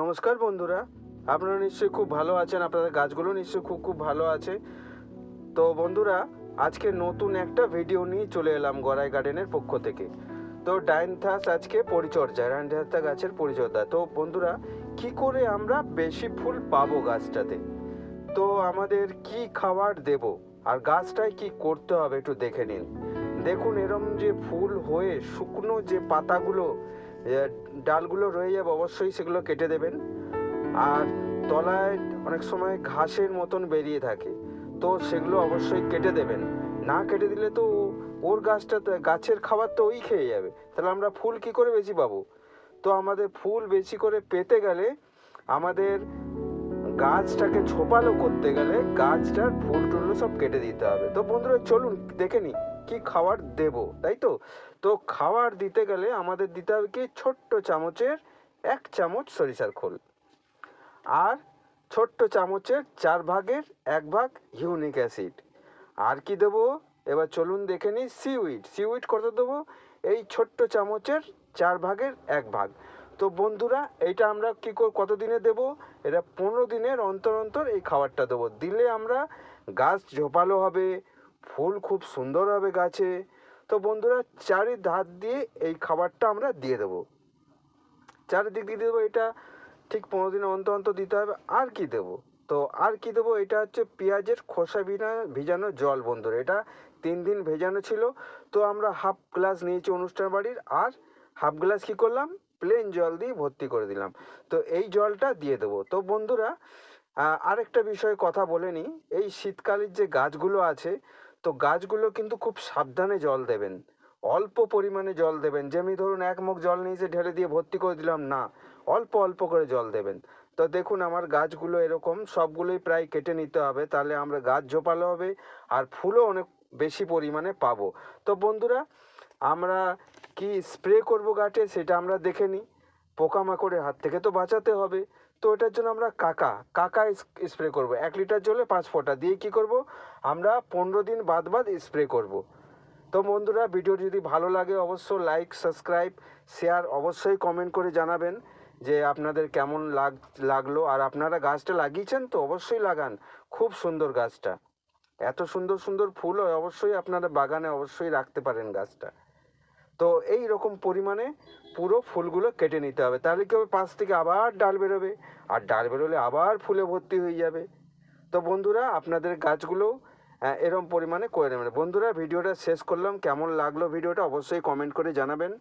নমস্কার বন্ধুরা, আপনারা নিশ্চয়ই খুব ভালো আছেন, আপনাদের গাছগুলো নিশ্চয়ই খুব খুব ভালো আছে। তো বন্ধুরা, আজকে নতুন একটা ভিডিও নিয়ে চলে এলাম গড়াই গার্ডেনের পক্ষ থেকে। তো ডাইনথাস আজকে পরিচর্যা ডাইনথাসটা গাছের পরিচর্যা। তো বন্ধুরা, কি করে আমরা বেশি ফুল পাবো গাছটাতে? তো আমাদের কি খাবার দেব আর গাছটায় কি করতে হবে একটু দেখে নিন। দেখুন, এরম যে ফুল হয়ে শুকনো যে পাতাগুলো ডালগুলো রয়ে যাবে, অবশ্যই সেগুলো কেটে দেবেন। আর তলায় অনেক সময় ঘাসের মতন বেরিয়ে থাকে, তো সেগুলো অবশ্যই কেটে দেবেন। না কেটে দিলে তো ওর গাছটা গাছের খাবার তো ওই খেয়ে যাবে। তাহলে আমরা ফুল কি করে বেশি পাবো? তো আমাদের ফুল বেশি করে পেতে গেলে আমাদের গাছটাকে ঝোপালো করতে গেলে গাছটার ফুল টুলগুলো সব কেটে দিতে হবে। তো বন্ধুরা, চলুন, দেখে নি কি খাবার দেব, তাই তো? তো খাবার দিতে গেলে আমাদের দিতে হবে কি ছোট্ট চামচের এক চামচ সরিষার খোল আর ছোট্ট চামচের চার ভাগের এক ভাগ হিউনিক অ্যাসিড। আর কি দেবো? এবার চলুন দেখে নিই সিউইড। সিউইড কত দেবো? এই ছোট্ট চামচের চার ভাগের এক ভাগ। তো বন্ধুরা, এইটা আমরা কী কত দিনে দেবো? এটা পনেরো দিনের অন্তর অন্তর এই খাবারটা দেবো। দিলে আমরা গাছ ঝোপালো হবে ফুল খুব সুন্দর হবে গাছে। তো বন্ধুরা চারি ধার দিয়ে এই খাবারটা আমরা দিয়ে দেবো। চারিদিক দিয়ে দেবো, এটা ঠিক পনেরো দিন অন্তর অন্তর দিতে হবে। আর কি দেবো? তো আর কি দেবো? এটা হচ্ছে পেঁয়াজের খোসা ভিনা, ভিজানো জল বন্ধুরা। এটা তিন দিন ভেজানো ছিল। তো আমরা হাফ গ্লাস নিয়েছি অনুষ্ঠান বাড়ির। আর হাফ গ্লাস কি করলাম? প্লেন জল দিয়ে ভর্তি করে দিলাম। তো এই জলটা দিয়ে দেবো। তো বন্ধুরা আরেকটা বিষয়ে কথা বলে নিই। এই শীতকালের যে গাছগুলো আছে তো গাছগুলো কিন্তু খুব সাবধানে জল দেবেন। অল্প পরিমাণে জল দেবেন। যেমনি ধরুন এক মুখ জল নিয়েছে ঢেলে দিয়ে ভর্তি করে দিলাম, না, অল্প অল্প করে জল দেবেন। তো দেখুন, আমার গাছগুলো এরকম, সবগুলোই প্রায় কেটে নিতে হবে, তাহলে আমরা গাছ ঝোপালো হবে আর ফুলও অনেক বেশি পরিমাণে পাবো। তো বন্ধুরা, আমরা কি স্প্রে করব গাছে, সেটা আমরা দেখে নিই। পোকামাকড়ের হাত থেকে তো বাঁচাতে হবে। তো এটার জন্য আমরা কাকা কাকা স্প্রে করব। এক লিটার জলে পাঁচ ফোঁটা। দিয়ে কি করব? আমরা পনেরো দিন বাদ বাদ স্প্রে করব। তো বন্ধুরা, ভিডিও যদি ভালো লাগে অবশ্য লাইক সাবস্ক্রাইব শেয়ার অবশ্যই কমেন্ট করে জানাবেন যে আপনাদের কেমন লাগ, লাগল। আর আপনারা গাছটা লাগিয়েছেন তো অবশ্যই লাগান। খুব সুন্দর গাছটা। এত সুন্দর সুন্দর ফুল হয়, অবশ্যই আপনারা বাগানে অবশ্যই রাখতে পারেন গাছটা। তো এই রকম পরিমাণে পুরো ফুলগুলো কেটে নিতে হবে। তাহলে কি হবে? পাশ থেকে আবার ডাল বেরোবে। আর ডাল বেরোলে আবার ফুলে ভর্তি হয়ে যাবে। তো বন্ধুরা, আপনাদের গাছগুলো এরম পরিমাণে করে নেবেন। বন্ধুরা, ভিডিওটা শেষ করলাম। কেমন লাগল ভিডিওটা অবশ্যই কমেন্ট করে জানাবেন।